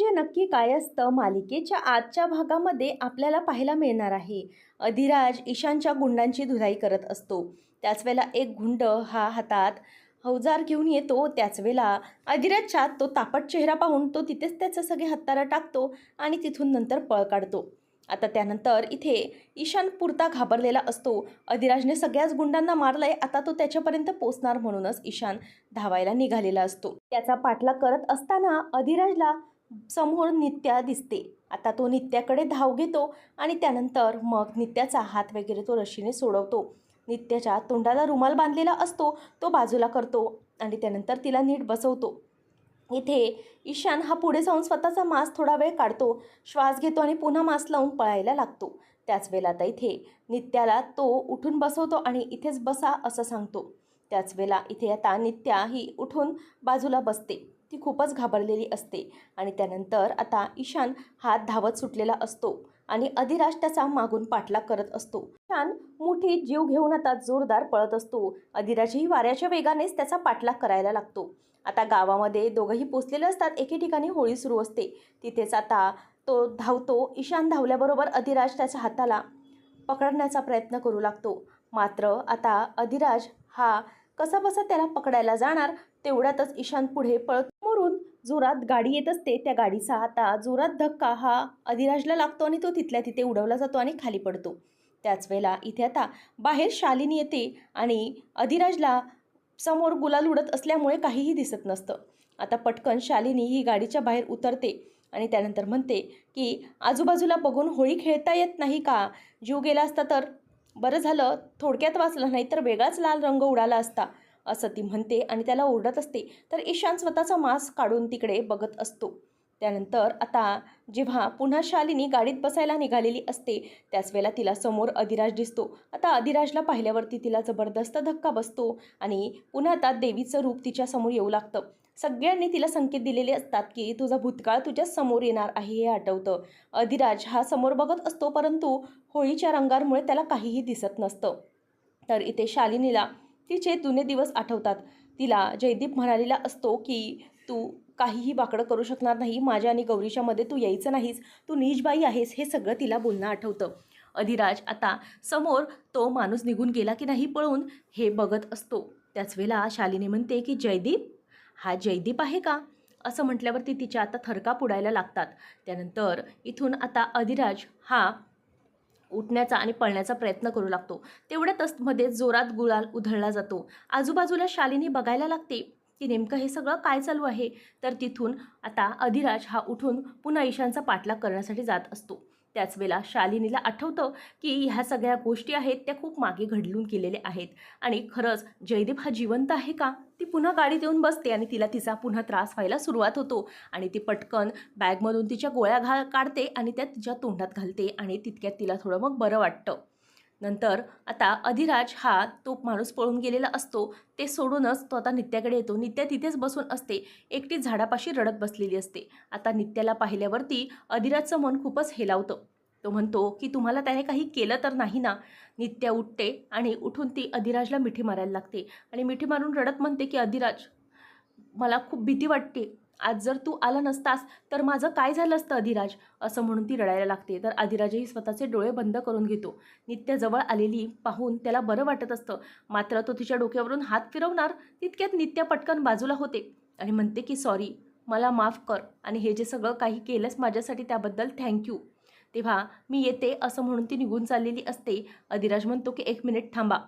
म्हणजे नक्की काय असतं? मालिकेच्या आजच्या भागामध्ये आपल्याला पाहायला मिळणार आहे. अधिराज ईशानच्या गुंडांची धुलाई करत असतो. त्याच वेळेला एक गुंड हा हातात हौजार घेऊन येतो. त्याच वेळेला अधिराजच्या तो तापट चेहरा पाहून तो तिथेच त्याचं सगळे हत्तारा टाकतो आणि तिथून नंतर पळ काढतो. आता त्यानंतर इथे ईशान पुरता घाबरलेला असतो. अधिराजने सगळ्याच गुंडांना मारलाय. आता तो त्याच्यापर्यंत पोचणार म्हणूनच ईशान धावायला निघालेला असतो. त्याचा पाठलाग करत असताना अधिराजला समोर नित्या दिसते. आता तो नित्याकडे धाव घेतो आणि त्यानंतर मग नित्याचा हात वगैरे तो रशीने सोडवतो. नित्याच्या तोंडाला रुमाल बांधलेला असतो तो बाजूला करतो आणि त्यानंतर तिला नीट बसवतो. इथे ईशान हा पुढे जाऊन स्वतःचा मास थोडा वेळ काढतो श्वास घेतो आणि पुन्हा मास्क लावून पळायला लागतो. त्याच वेळेला आता इथे नित्याला तो उठून बसवतो आणि इथेच बसा असं सांगतो. त्याच वेळेला इथे आता नित्या ही उठून बाजूला बसते. ती खूपच घाबरलेली असते. आणि त्यानंतर आता ईशान हात धावत सुटलेला असतो आणि अधिराज त्याचा मागून पाठलाग करत असतो. ईशान मुठीत जीव घेऊन आता जोरदार पळत असतो. अधिराजही वाऱ्याच्या वेगानेच त्याचा पाठलाग करायला लागतो. आता गावामध्ये दोघंही पोचलेले असतात. एके ठिकाणी होळी सुरू असते. तिथेच आता तो धावतो. ईशान धावल्याबरोबर अधिराज त्याच्या हाताला पकडण्याचा प्रयत्न करू लागतो. मात्र आता अधिराज हा कसा बसा त्याला पकडायला जाणार तेवढ्यातच ईशान पुढे पळत मरून जोरात गाडी येत असते. त्या गाडीचा आता जोरात धक्का हा अधिराजला लागतो आणि तो तिथल्या तिथे उडवला जातो आणि खाली पडतो. त्याच वेळेला इथे आता बाहेर शालिनी येते आणि अधिराजला समोर गुलाल उडत असल्यामुळे काहीही दिसत नसतं. आता पटकन शालिनी ही गाडीच्या बाहेर उतरते आणि त्यानंतर म्हणते की आजूबाजूला बघून होळी खेळता येत नाही का? जीव गेला असता तर बरं झालं थोडक्यात वाचलं नाही तर वेगळाच लाल रंग उडाला असता असं ती म्हणते आणि त्याला ओरडत असते. तर ईशान स्वतःचा मास्क काढून तिकडे बघत असतो. त्यानंतर आता जेव्हा पुन्हा शालिनी गाडीत बसायला निघालेली असते त्याच वेळेला तिला समोर अधिराज दिसतो. आता अधिराजला पाहिल्यावरती तिला जबरदस्त धक्का बसतो आणि पुन्हा आता देवीचं रूप तिच्यासमोर येऊ लागतं. सगळ्यांनी तिला संकेत दिलेले असतात की तुझा भूतकाळ तुझ्या समोर येणार आहे हे आठवतं. अधिराज हा समोर बघत असतो परंतु होळीच्या रंगांमुळे त्याला काहीही दिसत नसतं. तर इथे शालिनीला तिचे जुने दिवस आठवतात. तिला जयदीप म्हणालेला असतो की तू काहीही बाकडं करू शकणार नाही माझ्या आणि गौरीच्यामध्ये तू यायचं नाहीस तू नीजबाई आहेस हे सगळं तिला बोलणं आठवतं. अधिराज आता समोर तो माणूस निघून गेला की नाही पळून हे बघत असतो. त्याच वेळेला शालिनी म्हणते की जयदीप हा जयदीप आहे का? असं म्हटल्यावरती तिच्या आता थरका पुडायला लागतात. त्यानंतर इथून आता अधिराज हा उठण्याचा आणि पळण्याचा प्रयत्न करू लागतो. तेवढ्यातच मध्ये जोरात गुळाल उधळला जातो. आजूबाजूला शालिनी बघायला लागते की नेमकं हे सगळं काय चालू आहे? तर तिथून आता अधिराज हा उठून पुन्हा ईशानचा पाठलाग करण्यासाठी जात असतो. त्याच वेळेला शालिनीला आठवतं की ह्या सगळ्या गोष्टी आहेत त्या खूप मागे घडलून केलेल्या आहेत. आणि खरंच जयदीप हा जिवंत आहे का? ती पुन्हा गाडीत येऊन बसते आणि तिला तिचा पुन्हा त्रास व्हायला सुरुवात होतो. आणि ती पटकन बॅगमधून तिच्या गोळ्या घा काढते आणि त्या तिच्या तोंडात घालते आणि तितक्यात तिला थोडं मग बरं वाटतं. नंतर आता अधिराज हा तो माणूस पळून गेलेला असतो. ते सोडूनच तो आता नित्याकडे येतो. नित्या तिथेच बसून असते. एकटी झाडापाशी रडत बसलेली असते. आता नित्याला पाहिल्यावरती अधिराजचं मन खूपच हेलावतं. तो म्हणतो की तुम्हाला त्याने काही केलं तर नाही ना? नित्या उठते आणि उठून ती अधिराजला मिठी मारायला लागते. आणि मिठी मारून रडत म्हणते की अधिराज मला खूप भीती वाटते. आज जर तू आला नसतास तर माझं काय झालं असतं अधिराज असं म्हणून ती रडायला लागते. तर अधिराजही स्वतःचे डोळे बंद करून घेतो. नित्य जवळ आलेली पाहून त्याला बरं वाटत असतं. मात्र तो तिच्या डोक्यावरून हात फिरवणार तितक्यात नित्या पटकन बाजूला होते आणि म्हणते की सॉरी मला माफ कर आणि हे जे सगळं काही केलंस माझ्यासाठी त्याबद्दल थँक्यू तेव्हा मी येते असं म्हणून ती निघून चाललेली असते. अधिराज म्हणतो की एक मिनिट थांबा.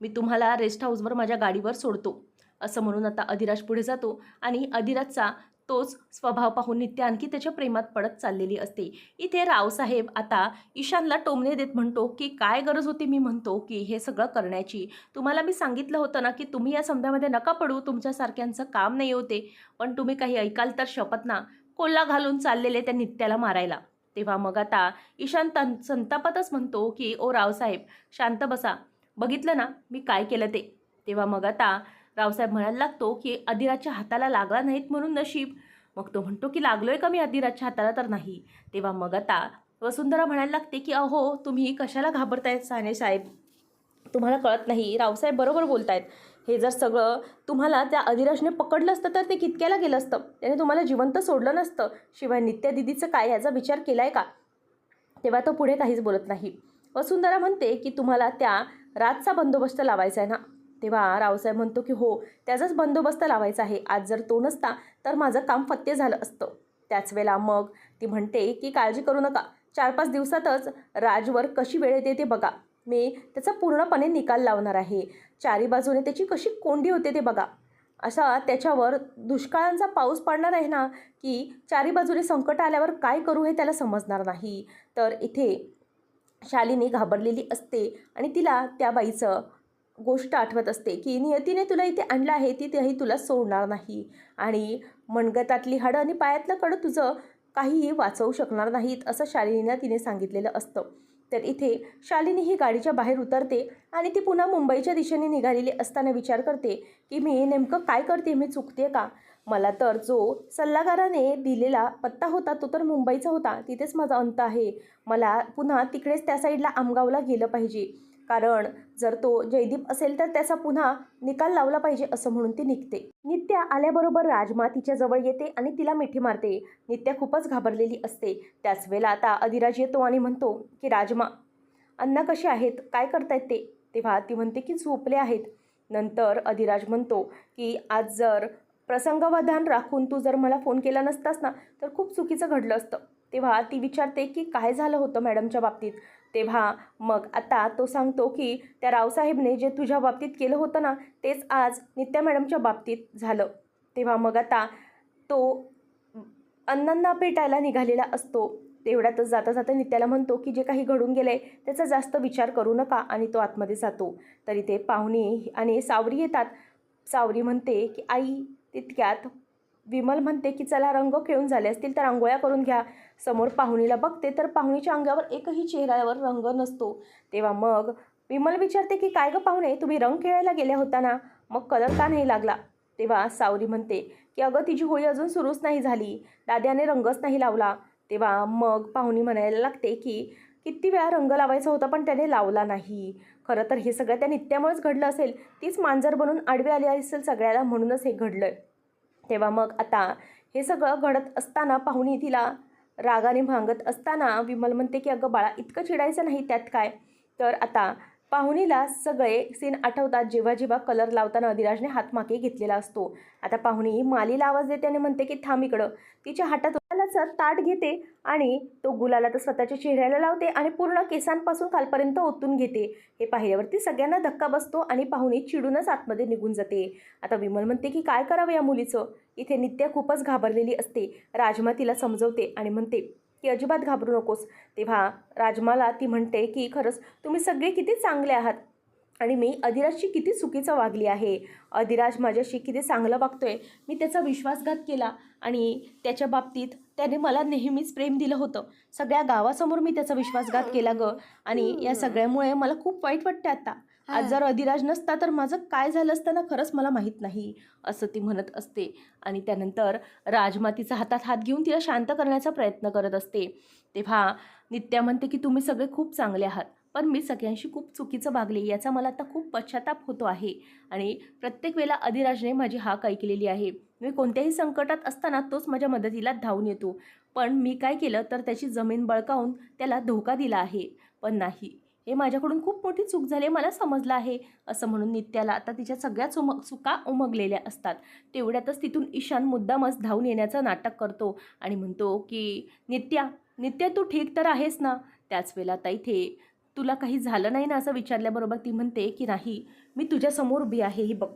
मी तुम्हाला रेस्ट हाऊसवर माझ्या गाडीवर सोडतो. असं म्हणून आता अधिराज पुढे जातो आणि अधिराजचा तोच स्वभाव पाहून नित्य आणखी त्याच्या प्रेमात पडत चाललेली असते. इथे रावसाहेब आता ईशानला टोमणे देत म्हणतो की काय गरज होती? मी म्हणतो की हे सगळं करण्याची. तुम्हाला मी सांगितलं होतं ना की तुम्ही या समजामध्ये नका पडू तुमच्यासारख्यांचं काम नाही होते. पण तुम्ही काही ऐकाल तर शपथ ना. कोल्हा घालून चाललेले त्या नित्याला मारायला. तेव्हा मग आता ईशान तन संतापातच म्हणतो की ओ रावसाहेब शांत बसा. बघितलं ना मी काय केलं ते. तेव्हा मग आता रावसाहेब म्हणायला लागतो की अधिराजच्या हाताला लागला नाहीत म्हणून नशीब. मग तो म्हणतो की लागलोय का मी अधिराजच्या हाताला? तर नाही. तेव्हा मग आता वसुंधरा म्हणायला लागते की अहो तुम्ही कशाला घाबरतायत साने साहेब? तुम्हाला कळत नाही. रावसाहेब बरोबर बोलतायत. हे जर सगळं तुम्हाला त्या अधिराजने पकडलं असतं तर ते कितक्याला गेलं असतं? त्याने तुम्हाला जिवंत सोडलं नसतं. शिवाय नित्या दिदीचं काय याचा विचार केला आहे का? तेव्हा तो पुढे काहीच बोलत नाही. वसुंधरा म्हणते की तुम्हाला त्या रातचा बंदोबस्त लावायचा आहे ना? तेव्हा रावसाहेब म्हणतो की हो त्याचाच बंदोबस्त लावायचा आहे. आज जर तो नसता तर माझं काम फत्ते झालं असतं. त्याच वेळेला मग ती म्हणते की काळजी करू नका. चार पाच दिवसातच राजवर कशी वेळ येते ते बघा. मी त्याचा पूर्णपणे निकाल लावणार आहे. चारी बाजूने त्याची कशी कोंडी होते ते बघा. असा त्याच्यावर दुष्काळांचा पाऊस पडणार आहे ना की चारी बाजूने संकट आल्यावर काय करू हे त्याला समजणार नाही. तर इथे शालिनी घाबरलेली असते आणि तिला त्या बाईचं गोष्ट आठवत असते की नियतीने तुला इथे आणलं आहे ती तेही तुला सोडणार नाही. आणि मणगतातली हाडं आणि पायातलं कडं तुझं काहीही वाचवू शकणार नाहीत असं शालिनीला तिने सांगितलेलं असतं. तर इथे शालिनी ही गाडीच्या बाहेर उतरते आणि ती पुन्हा मुंबईच्या दिशेने निघालेली असताना विचार करते की मी नेमकं काय करते मी चुकते का? मला तर जो सल्लागाराने दिलेला पत्ता होता तो तर मुंबईचा होता. तिथेच माझा अंत आहे. मला पुन्हा तिकडेच त्या साईडला आमगावला गेलं पाहिजे. कारण जर तो जयदीप असेल तर त्याचा पुन्हा निकाल लावला पाहिजे असं म्हणून ती निघते. नित्या आल्याबरोबर राजमा तिच्या जवळ येते आणि तिला मिठी मारते. नित्या खूपच घाबरलेली असते. त्याच वेळेला आता अधिराज येतो आणि म्हणतो की राजमा अण्णा कसे आहेत? काय करतायत ते? तेव्हा ती म्हणते की झोपले आहेत. नंतर अधिराज म्हणतो की आज जर प्रसंगवधान राखून तू जर मला फोन केला नसतास ना तर खूप चुकीचं घडलं असतं. तेव्हा ती विचारते की काय झालं होतं मॅडमच्या बाबतीत? तेव्हा मग आता तो सांगतो की त्या रावसाहेबने जे तुझ्या बाबतीत केलं होतं ना तेच आज नित्या मॅडमच्या बाबतीत झालं. तेव्हा मग आता तो अण्णांना पेटायला निघालेला असतो. तेवढ्यातच जाता जाता नित्याला म्हणतो की जे काही घडून गेलं आहे त्याचा जास्त विचार करू नका आणि तो आतमध्ये जातो. तरी ते पाहुणे आणि सावरी येतात. सावरी म्हणते की आई तितक्यात विमल म्हणते की चला रंग खेळून झाले असतील तर आंघोळ्या करून घ्या. समोर पाहुणीला बघते तर पाहुणीच्या अंगावर एकही चेहऱ्यावर रंग नसतो. तेव्हा मग विमल विचारते की काय गं पाहुणे तुम्ही रंग खेळायला गेल्या होता ना? मग कलर का नाही लागला? तेव्हा सावरी म्हणते की अगं तिची होळी अजून सुरूच नाही झाली. दाद्याने रंगच नाही लावला. तेव्हा मग पाहुणी म्हणायला लागते की किती वेळा रंग लावायचा होता पण त्याने लावला नाही. खरं तर हे सगळं त्या नित्यामुळेच घडलं असेल. तीच मांजर बनून आडवे आली असेल सगळ्याला म्हणूनच हे घडलं तेव्हा मग आता हे सगळं घडत असताना पाहुणी तिला रागाने भांगत असताना विमल म्हणते की अगं बाळा इतकं चिडायचं नाही त्यात काय? तर आता पाहुणीला सगळे सीन आठवतात जेव्हा जेव्हा कलर लावताना अधिराजने हातमागे घेतलेला असतो. आता पाहुणी मालीला आवाज देते आणि म्हणते की थांब इकडं. तिच्या हातात गुलालाचा ताट घेते आणि तो गुलाला तर स्वतःच्या चेहऱ्याला लावते आणि पूर्ण केसांपासून खालपर्यंत ओतून घेते. हे पाहिल्यावरती सगळ्यांना धक्का बसतो आणि पाहुणी चिडूनच आतमध्ये निघून जाते. आता विमल म्हणते की काय करावं या मुलीचं? इथे नित्या खूपच घाबरलेली असते. राजमा तिला समजवते आणि म्हणते की अजिबात घाबरू नकोस. तेव्हा राजमाला ती म्हणते की खरंच तुम्ही सगळे किती चांगले आहात आणि मी अधिराजशी किती चुकीचं वागली आहे. अधिराज माझ्याशी किती चांगलं वागतोय. मी त्याचा विश्वासघात केला आणि त्याच्या बाबतीत त्याने मला नेहमीच प्रेम दिलं होतं. सगळ्या गावासमोर मी त्याचा विश्वासघात केला ग. आणि या सगळ्यामुळे मला खूप वाईट वाटतं आता. आज जर अधिराज नसता तर माझं काय झालं असतं ना? खरंच मला माहीत नाही असं ती म्हणत असते. आणि त्यानंतर राजमातीचा हातात हात घेऊन तिला शांत करण्याचा प्रयत्न करत असते. तेव्हा नित्या म्हणते की तुम्ही सगळे खूप चांगले आहात पण मी सगळ्यांशी खूप चुकीचं वागले याचा मला आता खूप पश्चाताप होतो आहे. आणि प्रत्येक वेळेला अधिराजने माझी हाक ऐकलेली आहे. मी कोणत्याही संकटात असताना तोच माझ्या मदतीला धावून येतो. पण मी काय केलं तर त्याची जमीन बळकावून त्याला धोका दिला आहे. पण नाही. हे माझ्याकडून खूप मोठी चूक झाली मला समजलं आहे. असं म्हणून नित्याला आता तिच्या सगळ्या चुम चुका उमगलेल्या असतात. तेवढ्यातच तिथून ईशान मुद्दामच धावून येण्याचं नाटक करतो आणि म्हणतो की नित्या नित्या तू ठीक तर आहेस ना? त्याच वेळेला आता इथे तुला काही झालं नाही ना? असं विचारल्याबरोबर ती म्हणते की नाही. मी तुझ्यासमोर उभी आहे ही बघ.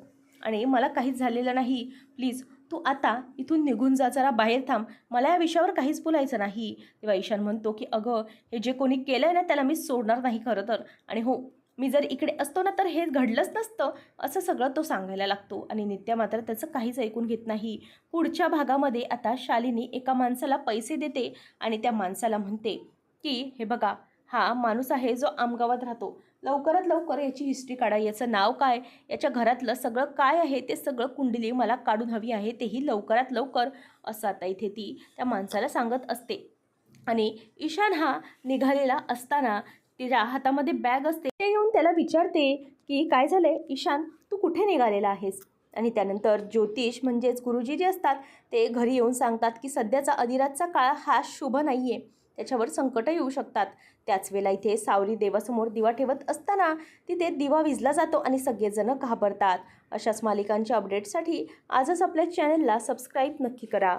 आणि मला काहीच झालेलं नाही. प्लीज तू आता इथून निघून जा जरा बाहेर थांब. मला या विषयावर काहीच बोलायचं नाही. तेव्हा ईशान म्हणतो की अगं हे जे कोणी केलं आहे ना त्याला मी सोडणार नाही खरं तर. आणि हो मी जर इकडे असतो ना तर हे घडलंच नसतं असं सगळं तो सांगायला लागतो. आणि नित्या मात्र त्याचं काहीच ऐकून घेत नाही. पुढच्या भागामध्ये आता शालिनी एका माणसाला पैसे देते आणि त्या माणसाला म्हणते की हे बघा हा माणूस आहे जो आमगावात राहतो. लवकरात लवकर याची हिस्ट्री काढा. याचं नाव काय? याच्या घरातलं सगळं काय आहे? ते सगळं कुंडली मला काढून हवी आहे. तेही लवकरात लवकर असं आता इथे ती त्या माणसाला सांगत असते. आणि ईशान हा निघालेला असताना तिच्या हातामध्ये बॅग असते. ते येऊन त्याला विचारते की काय झालंय? ईशान तू कुठे निघालेला आहेस? आणि त्यानंतर ज्योतिष म्हणजेच गुरुजी जे असतात ते घरी येऊन सांगतात की सध्याचा अधिराजचा काळ हा शुभ नाही आहे त्याच्यावर संकटं येऊ शकतात. त्याच वेळेला इथे सावरी देवासमोर दिवा ठेवत असताना तिथे दिवा विजला जातो आणि सगळेजण घाबरतात. अशाच मालिकांच्या अपडेटसाठी आजच आपल्या चॅनलला सबस्क्राईब नक्की करा.